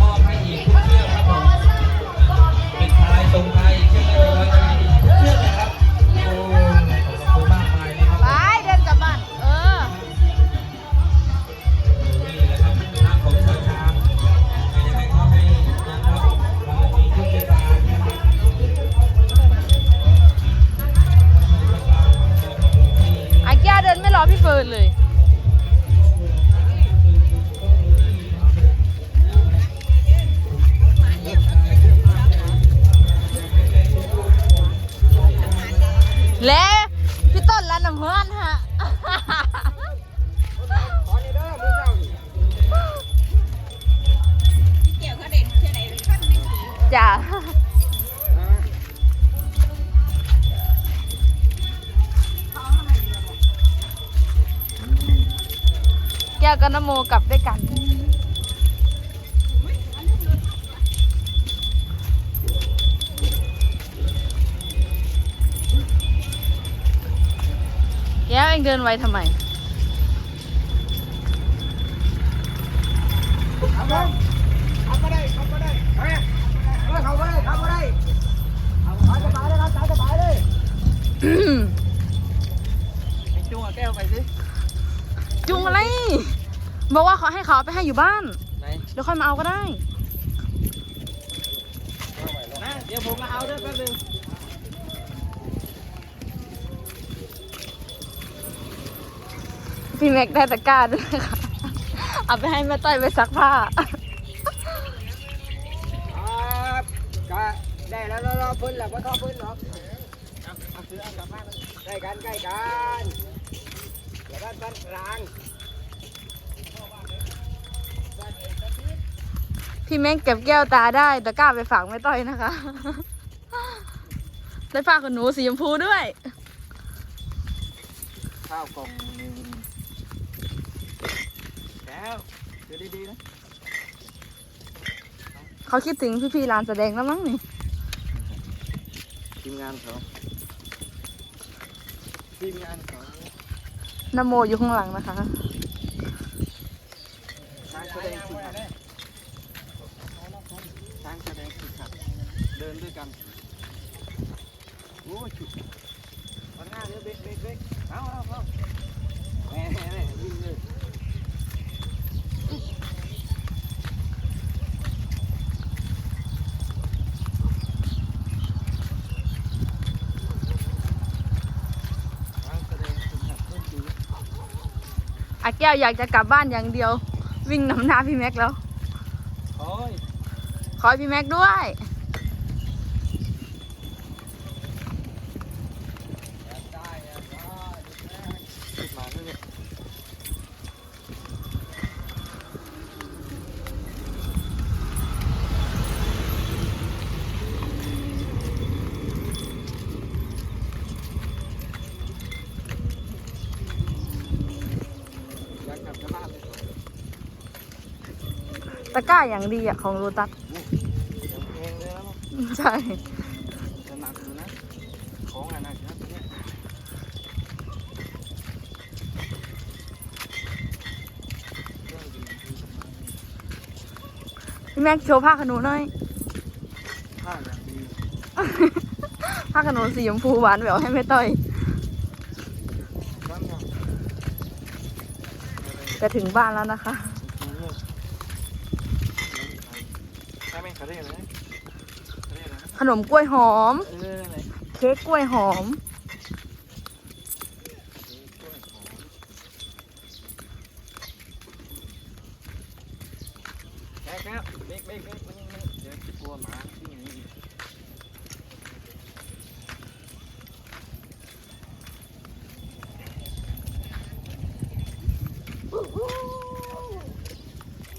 มอให้อีกทุกเชือครับผมปิดทยตรงทยเชือกละร้อยก็มีอีเชือกนะครับโอ้ขอคุณมายเดินกลับบ้าน เออ นี่และครับน้าของช่วยรังใครับมีกเวลานะครับอาเกียเดินไม่รอพี่เฟิร์นเลย จ้าเกี่ยวกับน้ะแก้วกันโมกลับด้วยกัน เดินไวทำไมเอาไปเอาไปได้เอาไปได้เฮ้ยเขาไปได้เขาไปได้เอาสบายเลยครับสบายเลยไอ้จุ้งเอาแก้วไปสิจุงอะไร บอกว่าเขาให้เขาเอาไปให้อยู่บ้านไหนเดี๋ยวค่อยมาเอาก็ได้นะเดี๋ยวผมมาเอาด้วยแป๊บนึง พี่แม็กได้ตะกร้าด้วยค่ะ เอาไปให้แม่ต้อยไปซักผ้า ครับก็ได้แล้วรอรอพื้นหรอกว่าท่อพื้นหรอกเอาเอาซื้อเอากลับบ้านใกล้กันใกล้กันเดี๋ยวบ้านบ้านกลางพี่แม็กเก็บแก้วตาได้ตะกร้าไปฝากแม่ต้อยนะคะ ได้ผ้าขนหนูสีชมพูด้วย ข้าวกล่อง แล้วเดี๋ยวดีๆนะเขาคิดถึงพี่ๆร้านแสดงแล้วมั้งนี่ทีมงานเขาทีมงานเขานโมอยู่ข้างหลังนะคะทางแสดงสิครับทางแสดงสิครับเดินด้วยกันโอ้ยฉุดเอาหน้าเดี๋ยวเบรกเบรกเบรกเอาเอาเอาแหม่แหม่แหม่วิ่งเลยทางแสดงสิครับเพื่อนจี อาแก้วอยากจะกลับบ้านอย่างเดียว วิ่งนำหน้าพี่แม็กแล้ว โอ้ย ขอให้พี่แม็กด้วย ได้อะได้ขึ้นมาแล้วเนี่ยอยากกลับบ้านเลย ตะ กร้าอย่างดีอะของโรตัสเดี๋ยวเพลงเลยแล้วมั้งใช่ จะหนักอยู่นะ ของอะหนักนะเนี่ยเครื่องดื่มคือสำคัญพี่แม็กโชว์ผ้าขนหนูหน่อย ผ้าอย่างดีผ้าขนหนูสีชมพูหวานแหววให้แม่ต้อยซ้ำยังอะไรจะถึงบ้านแล้วนะคะ จริงๆเลยใช่ไหม เขาเรียกอะไรนะเขาเรียกอะไรนะขนมกล้วยหอม เอออะไรเค้กกล้วยหอม แก้วแก้วเบรกเบรกเบรกมันยังไม่เดี๋ยวกลัวหมาที่ไง